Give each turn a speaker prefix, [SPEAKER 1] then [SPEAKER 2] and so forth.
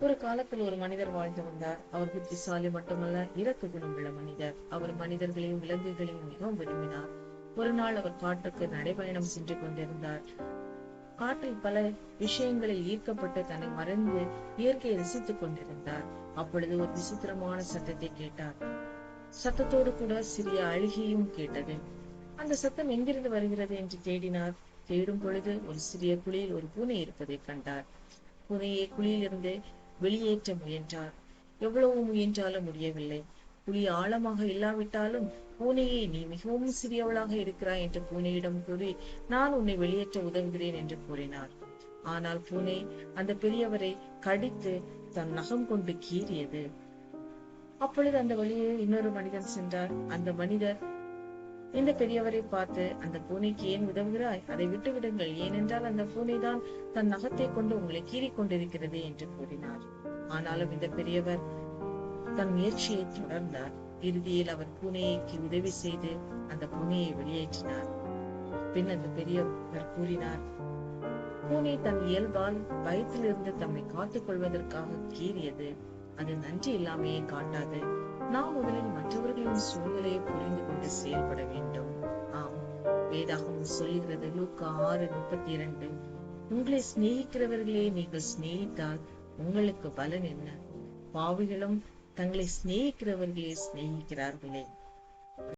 [SPEAKER 1] ஒரு காலத்தில் ஒரு மனிதர் வாழ்ந்து வந்தார். அவர் புத்திசாலி மட்டுமல்ல இறக்க குணம் உள்ள மனிதர். அவர் மனிதர்களையும் விலங்குகளையும் மிகவும் விரும்பினார். ஒரு நாள் அவர் காட்டுக்கு நடைபயணம் சென்று கொண்டிருந்தார். காட்டில் பல விஷயங்களில் ஈர்க்கப்பட்டு தன்னை மறந்து இயற்கையை ரசித்துக் கொண்டிருந்தார். அப்பொழுது ஒரு விசித்திரமான சத்தத்தை கேட்டார். சத்தத்தோடு கூட சிறிய அழுகியும் கேட்டது. அந்த சத்தம் எங்கிருந்து வருகிறது என்று தேடினார். தேடும் பொழுது ஒரு சிறிய குழியில் ஒரு பூனை இருப்பதை கண்டார். பூனையை குழியிலிருந்து வெளியேற்ற முயன்றார். எவ்வளவு முயன்றாலும் முடியவில்லை. புலி ஆழமாக இல்லாவிட்டாலும் பூனையை நீ மிகவும் சிறியவளாக இருக்கிறாய் என்று பூனையிடம் கூறி நான் உன்னை வெளியேற்ற உதவுகிறேன் என்று கூறினார். ஆனால் பூனை அந்த பெரியவரை கடித்து தன் நகம் கொண்டு கீறியது. அப்பொழுது அந்த வழியே இன்னொரு மனிதன் சென்றார் அந்த மனிதர் இந்த பெரியவரை பார்த்து அந்த பூனைக்கு ஏன் உதவுகிறாய்? அதை விட்டு விடுங்கள் ஏனென்றால் அந்த பூனைதான் தன் நகத்தை கொண்டு உங்களை கீறிக் கொண்டிருக்கிறது என்று கூறினார். ஆனாலும் இந்த பெரியவர் தன் முயற்சியை தொடர்ந்தார். இறுதியில் அவர் பூனைக்கு உதவி செய்து அந்த பூனையை வெளியேற்றினார். பின் அந்த பெரியவர் கூறினார் பூனை தன் இயல்பால் பயத்திலிருந்து தம்மை காத்துக் கொள்வதற்காக கீறியது. அது நன்றி இல்லாமையை காட்டாது. நாம் முதலில் மற்றவர்களின் சூழ்நிலையை புரிந்து கொண்டு செயல் வேதாகம் சொல்கிறது லூக்கா ஆறு முப்பத்தி இரண்டு உங்களை சிநேகிக்கிறவர்களே நீங்கள் சிநேகித்தால் உங்களுக்கு பலன் என்ன? பாவிகளும் தங்களை சிநேகிக்கிறவர்களே சிநேகிக்கிறார்களே.